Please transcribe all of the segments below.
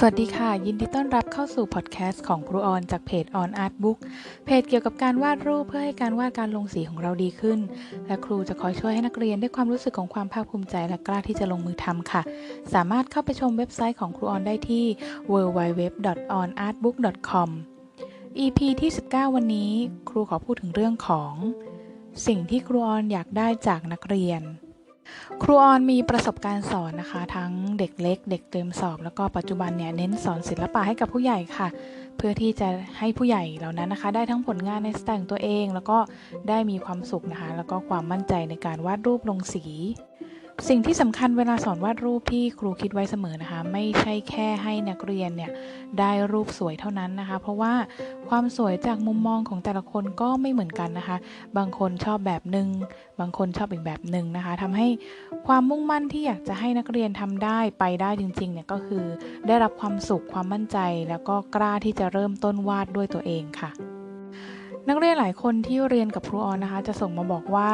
สวัสดีค่ะ ยินดีต้อนรับเข้าสู่พอดแคสต์ของครูออนจากเพจ On Art Book เพจเกี่ยวกับการวาดรูปเพื่อให้การวาดการลงสีของเราดีขึ้น และครูจะคอยช่วยให้นักเรียนได้ความรู้สึกของความภาคภูมิใจและกล้าที่จะลงมือทำค่ะ สามารถเข้าไปชมเว็บไซต์ของครูออนได้ที่ www.onartbook.com EP ที่ 19 วันนี้ ครูขอพูดถึงเรื่องของ สิ่งที่ครูออนอยากได้จากนักเรียน ครูออนมีประสบการณ์สอนนะคะ ทั้งเด็กเล็ก เด็กเตรียมสอบ แล้วก็ปัจจุบันเนี่ยเน้นสอนศิลปะให้กับผู้ใหญ่ค่ะ เพื่อที่จะให้ผู้ใหญ่เหล่านั้นนะคะ ได้ทั้งผลงานในสไตล์ของตัวเอง แล้วก็ได้มีความสุขนะคะ แล้วก็ความมั่นใจในการวาดรูปลงสี สิ่งที่สำคัญเวลาสอนวาดรูปที่ครูคิดไว้เสมอนะคะ ไม่ใช่แค่ให้นักเรียนเนี่ยได้รูปสวยเท่านั้นนะคะ เพราะว่าความสวยจากมุมมองของแต่ละคนก็ไม่เหมือนกันนะคะ บางคนชอบแบบหนึ่งบางคนชอบอีกแบบหนึ่งนะคะทำให้ความมุ่งมั่นที่อยากจะให้นักเรียนทำได้ไปได้จริงๆเนี่ยก็คือ ได้รับความสุขความมั่นใจ แล้วก็กล้าที่จะเริ่มต้นวาดด้วยตัวเองค่ะ นักเรียนหลายคนที่เรียนกับครูออนนะคะ จะส่งมาบอกว่า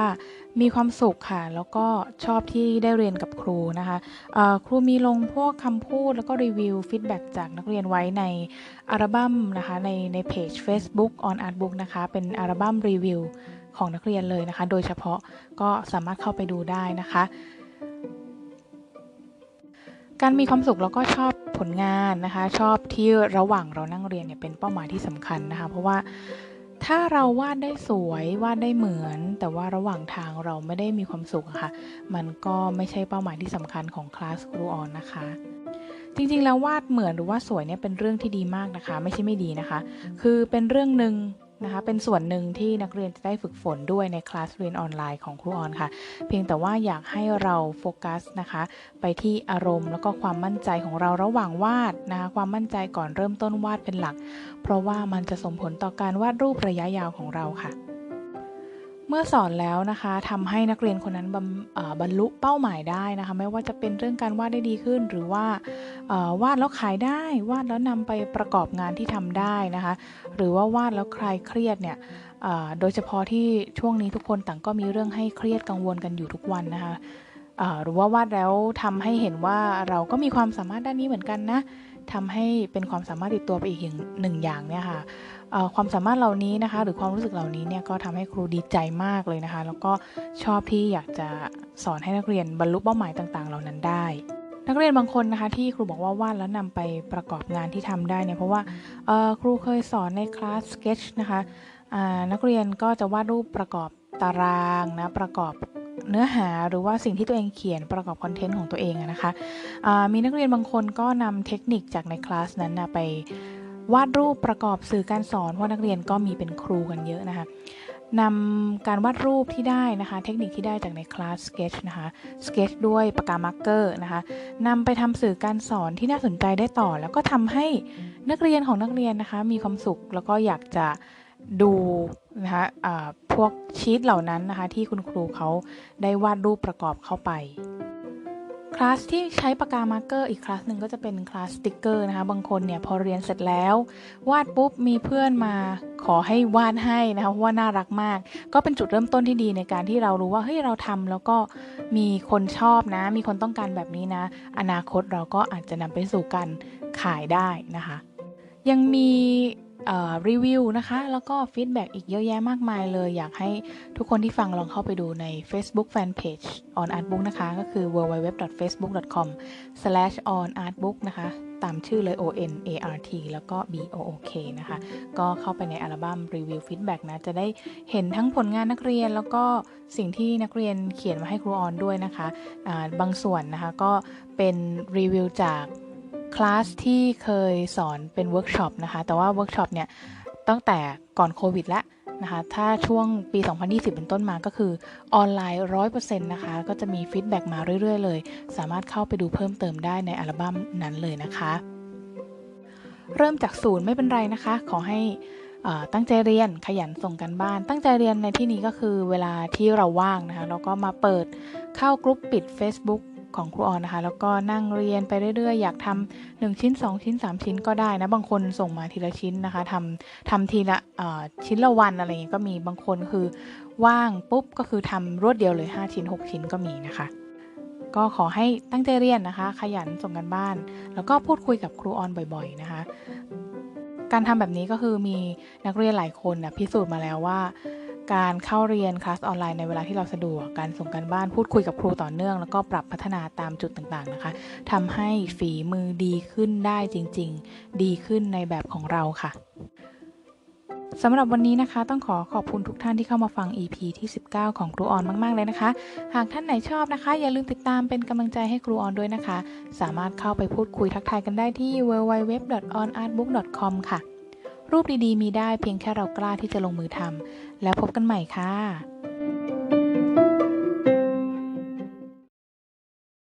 มีความสุขค่ะ แล้วก็ชอบที่ได้เรียนกับครูนะคะครูมีลงพวกคำพูดแล้วก็รีวิวฟีดแบ็จากนักเรียนไว้ในอัลบั้มนะคะในในเพจ Facebook on Art Book นะคะ เป็นอัลบั้มรีวิวของนักเรียนเลยนะคะ โดยเฉพาะก็สามารถเข้าไปดูได้นะคะ การมีความสุขแล้วก็ชอบผลงานนะคะ ชอบที่ระหว่างเรานั่งเรียนเนี่ยเป็นเป้าหมายที่สำคัญนะคะ เพราะว่า ถ้าเราวาดได้สวยวาดได้เหมือน แต่ว่าระหว่างทางเราไม่ได้มีความสุขค่ะ มันก็ไม่ใช่เป้าหมายที่สำคัญของคลาสครูออนนะคะ จริงๆแล้ววาดเหมือนหรือว่าสวยเนี่ยเป็นเรื่องที่ดีมากนะคะ ไม่ใช่ไม่ดีนะคะ คือเป็นเรื่องหนึ่ง นะคะเป็นส่วนหนึ่งที่นักเรียนจะได้ฝึกฝนด้วยในคลาสเรียนออนไลน์ของครูออนค่ะ เพียงแต่ว่าอยากให้เราโฟกัสนะคะไปที่อารมณ์แล้วก็ความมั่นใจของเราระหว่างวาดนะคะความมั่นใจก่อนเริ่มต้นวาดเป็นหลัก เพราะว่ามันจะส่งผลต่อการวาดรูประยะยาวของเราค่ะ เมื่อสอนแล้วนะคะทำให้นักเรียนคนนั้นบรรลุเป้าหมายได้นะคะ ไม่ว่าจะเป็นเรื่องการวาดได้ดีขึ้น หรือว่าวาดแล้วขายได้ วาดแล้วนำไปประกอบงานที่ทำได้นะคะ หรือว่าวาดแล้วคลายเครียดเนี่ยโดยเฉพาะที่ช่วงนี้ทุกคนต่างก็มีเรื่องให้เครียดกังวลกันอยู่ทุกวันนะคะหรือว่าวาดแล้วทำให้เห็นว่าเราก็มีความสามารถด้านนี้เหมือนกันนะทำให้เป็นความสามารถติดตัวไปอีกหนึ่งอย่างเนี่ยค่ะ ความสามารถเหล่านี้นะคะ หรือความรู้สึกเหล่านี้เนี่ยก็ทำให้ครูดีใจมากเลยนะคะ แล้วก็ชอบที่อยากจะสอนให้นักเรียนบรรลุเป้าหมายต่างๆ เหล่านั้นได้ นักเรียนบางคนนะคะที่ครูบอกว่าวาดแล้วนำไปประกอบงานที่ทำได้เนี่ยเพราะว่าครูเคยสอนในคลาสสเก็ตนะคะนักเรียนก็จะวาดรูปประกอบตารางนะประกอบเนื้อหาหรือว่าสิ่งที่ตัวเองเขียนประกอบคอนเทนต์ของตัวเองนะคะ มีนักเรียนบางคนก็นำเทคนิคจากในคลาสนั้นนะไป วาดรูปประกอบสื่อการสอนเพราะนักเรียนก็มีเป็นครูกันเยอะนะคะนำการวาดรูปที่ได้นะคะ เทคนิคที่ได้จากในคลาสสเกจนะคะสเกจด้วยปากกามาร์กเกอร์นะคะนำไปทำสื่อการสอนที่น่าสนใจได้ต่อ แล้วก็ทำให้นักเรียนของนักเรียนนะคะ มีความสุขแล้วก็อยากจะดูนะคะะพวกชีตเหล่านั้นนะคะ ที่คุณครูเขาได้วาดรูปประกอบเข้าไป คลาสที่ใช้ปากกามาร์กเกอร์อีกคลาสหนึ่งก็จะเป็นคลาสสติกเกอร์นะคะ บางคนเนี่ยพอเรียนเสร็จแล้ว วาดปุ๊บมีเพื่อนมาขอให้วาดให้นะคะเพราะว่าน่ารักมาก ก็เป็นจุดเริ่มต้นที่ดีในการที่เรารู้ว่าเฮ้ยเราทำแล้วก็มีคนชอบนะ มีคนต้องการแบบนี้นะ อนาคตเราก็อาจจะนำไปสู่การขายได้นะคะ ยังมี รีวิวนะคะ แล้วก็ฟีดแบ็กอีกเยอะแยะมากมายเลย อยากให้ทุกคนที่ฟังลองเข้าไปดูใน Facebook Fanpage on artbook นะคะ ก็คือ www.facebook.com/onartbook นะคะ ตามชื่อเลย O N A R T แล้วก็ B O O K นะคะ ก็เข้าไปในอัลบั้มรีวิวฟีดแบ็กนะ จะได้เห็นทั้งผลงานนักเรียน แล้วก็สิ่งที่นักเรียนเขียนมาให้ครูออนด้วยนะคะะบางส่วนนะคะก็เป็นรีวิวจาก คลาสที่เคยสอนเป็นเวิร์กช็อปนะคะ แต่ว่าเวิร์กช็อปเนี่ยตั้งแต่ก่อนโควิดแล้วนะคะ ถ้าช่วงปี 2020 เป็นต้นมาก็คือออนไลน์ 100%นะคะ ก็จะมีฟีดแบ็กมาเรื่อย ๆ เลย สามารถเข้าไปดูเพิ่มเติมได้ในอัลบั้มนั้นเลยนะคะ เริ่มจากศูนย์ไม่เป็นไรนะคะ ขอให้ตั้งใจเรียนขยันส่งกันบ้าน ตั้งใจเรียนในที่นี้ก็คือเวลาที่เราว่างนะคะแล้วก็มาเปิดเข้ากรุ๊ปปิด Facebook ของครูออนนะคะ แล้วก็นั่งเรียนไปเรื่อยๆ อยากทำหนึ่งชิ้น 2 ชิ้น 3 ชิ้นก็ได้นะ บางคนส่งมาทีละชิ้นนะคะทำทำทีละชิ้นละวันอะไรเงี้ยก็มี บางคนคือว่างปุ๊บก็คือทำรวดเดียวเลย 5 ชิ้น 6 ชิ้นก็มีนะคะ ก็ขอให้ตั้งใจเรียนนะคะ ขยันส่งกันบ้าน แล้วก็พูดคุยกับครูออนบ่อย ๆ นะคะ การทำแบบนี้ก็คือมีนักเรียนหลายคนนะพิสูจน์มาแล้วว่า การเข้าเรียนคลาสออนไลน์ในเวลาที่เราสะดวก การส่งการบ้านพูดคุยกับครูต่อเนื่อง แล้วก็ปรับพัฒนาตามจุดต่างๆนะคะทำให้ฝีมือดีขึ้นได้จริง ๆ ดีขึ้นในแบบของเราค่ะสำหรับวันนี้นะคะ ต้องขอขอบคุณทุกท่านที่เข้ามาฟัง EP ที่ 19 ของครูออนมาก ๆ เลยนะคะ หากท่านไหนชอบนะคะ อย่าลืมติดตามเป็นกำลังใจให้ครูออนด้วยนะคะ สามารถเข้าไปพูดคุยทักทายกันได้ที่ www.onartbook.com ค่ะ รูปดีๆ มีได้เพียงแค่เรากล้าที่จะลงมือทำแล้วพบกันใหม่ค่ะ